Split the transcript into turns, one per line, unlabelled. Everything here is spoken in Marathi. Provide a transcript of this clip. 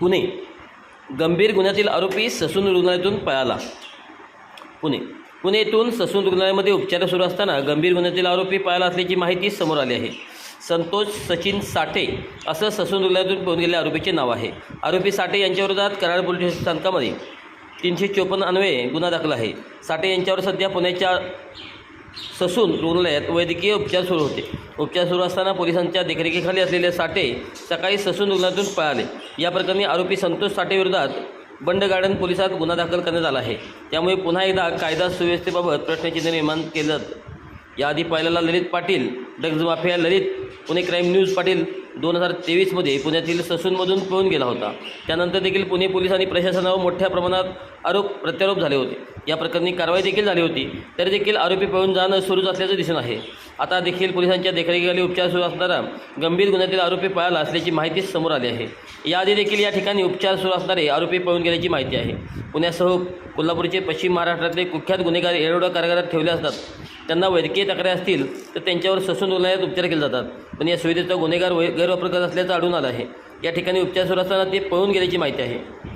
पुणे. गंभीर गुन्ह्यातील आरोपी ससून रुग्णालयातून पळाला. पुणे. पुणे येथून ससून रुग्णालयामध्ये उपचार सुरू असताना गंभीर गुन्ह्यातील आरोपी पळाला असल्याची माहिती समोर आली आहे. संतोष सचिन साठे असं ससून रुग्णालयातून पळून गेलेल्या आरोपीचे नाव आहे. आरोपी साठे यांच्याविरोधात कराड पोलीस स्थानकामध्ये तीनशे चोपन्न अन्वये गुन्हा दाखल आहे. साठे यांच्यावर सध्या पुण्याच्या ससून रुग्णालयात वैद्यकीय उपचार सुरू होते. उपचार सुरू असताना पोलिसांच्या देखरेखीखाली असलेले साठे सकाळी ससून रुग्णालयातून पळाले. या प्रकरणी आरोपी संतोष साठेविरोधात बंड गार्डन पोलिसात गुन्हा दाखल करण्यात आला आहे. त्यामुळे पुन्हा एकदा कायदा सुव्यवस्थेबाबत प्रश्नचिन्ह निर्माण केलं याआधी पाहिलेला Lalit Patil drugs mafia Lalit Pune crime news Patil दोन हजार तेवीसमध्ये पुण्यातील ससूनमधून पळून गेला होता. त्यानंतर देखील पुणे पोलीस आणि प्रशासनावर मोठ्या प्रमाणात आरोप प्रत्यारोप झाले होते. या प्रकरणी कारवाई देखील झाली होती. तरी देखील आरोपी पळून जाणं सुरूच असल्याचं दिसून आहे. आता देखील पोलिसांच्या देखरेखीखाली उपचार सुरू असणारा गंभीर गुन्ह्यातील आरोपी पळाला असल्याची माहिती समोर आली आहे. याआधी देखील या ठिकाणी उपचार सुरू असणारे आरोपी पळून गेल्याची माहिती आहे. पुण्यासह कोल्हापूरचे पश्चिम महाराष्ट्रातले कुख्यात गुन्हेगार एरोडा कारागारात ठेवले असतात. त्यांना वैद्यकीय तक्रारी असतील तर त्यांच्यावर ससून रुग्णालयात उपचार केले जातात. पण या सुविधेचा गुन्हेगार वै- गैरवापर करत असल्याचं आढळून आलं आहे. या ठिकाणी उपचार सुरू असताना ते पळून गेल्याची माहिती आहे.